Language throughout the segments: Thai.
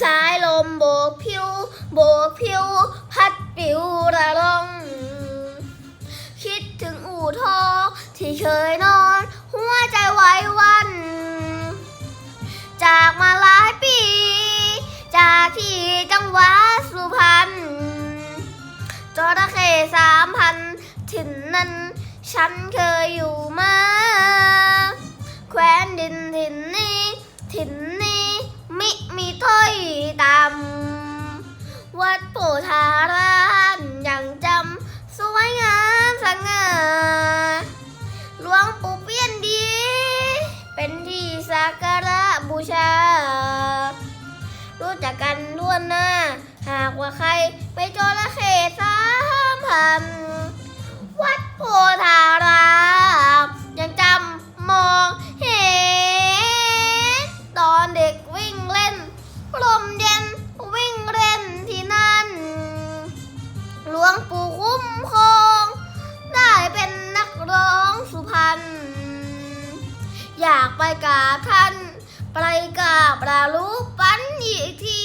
สายลมโบกผิว โบกผิว พัดปิวระลง คิดถึงอู่ทองที่เคยนอน หัวใจไหว้วัน จากมาหลายปี จากที่จังหวัดสุพรรณจระเข้สามพันถิ่นนั้น ฉันเคยอยู่มา แคว้นดินถิ่ ชา รู้จักกันทั่วหน้า หากว่าใครไปจระเข้สามพันวัดโพธารามยังจำมองเห็น ตอนเด็กวิ่งเล่นลมเย็นวิ่งเล่นที่นั่น หลวงปู่คุ้มครองได้เป็นนักร้องสุพรรณอยากไปกราบท่าน ไปกราบปรารูปปั้นอีกที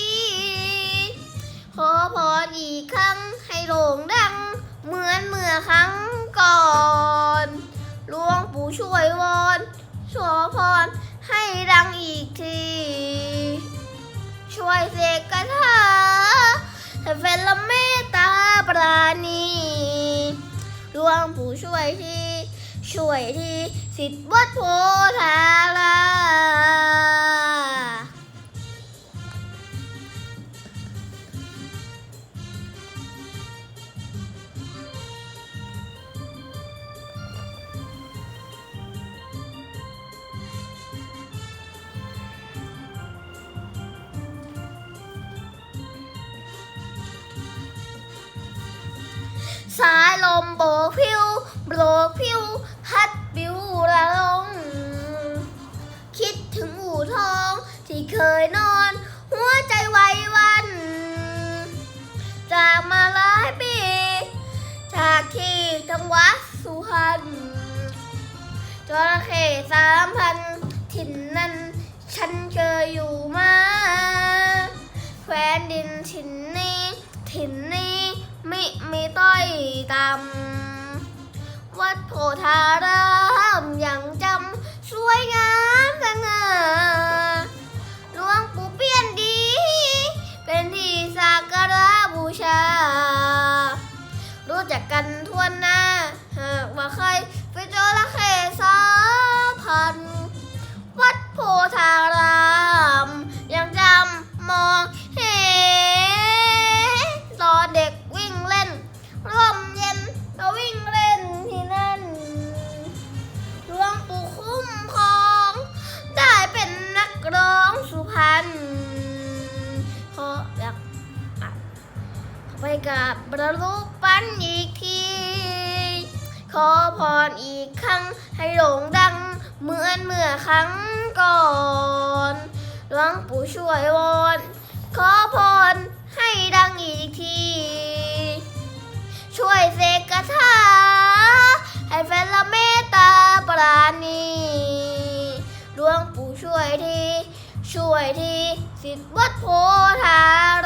ขอพรอีกครั้งให้โด่งดัง เหมือนเมื่อครั้งก่อนหลวงปู่ช่วยวอนช่วยพรให้ดังอีกที ช่วยเสกคาถาให้เป็นละเมตตาปราณีหลวงปู่ช่วยทีช่วยทีสิทธิ์วัดโพธาราม สายลมโบกพิวโบกพิวพัดปิวระลง คิดถึงอู่ทองที่เคยนอน หัวใจไหววัน จากมาหลายปี จากที่จังหวัดสุพรรณจระเข้สามพันถิ่นนั้น ฉันเคยอยู่มาแคว้นดินถิ่นนี้ถิ่นนี้ มิมีต้อยตำวัดโพธารามยังจำสวยงามสง่าหลวงปู่เปี้ยนดี เป็นที่สักการะบูชา รู้จักกันทั่วหน้า หากว่าใคร กับบรรลุปั้นอีกที ขอพรอีกครั้งให้โด่งดังเหมือนเมื่อครั้งก่อนหลวงปู่ช่วยวอนขอพรให้ดังอีกที ช่วยเสกคาถาให้แฟนละเมตตาปราณีหลวงปู่ช่วยที ช่วยทีสิทธิ์วัดโพธา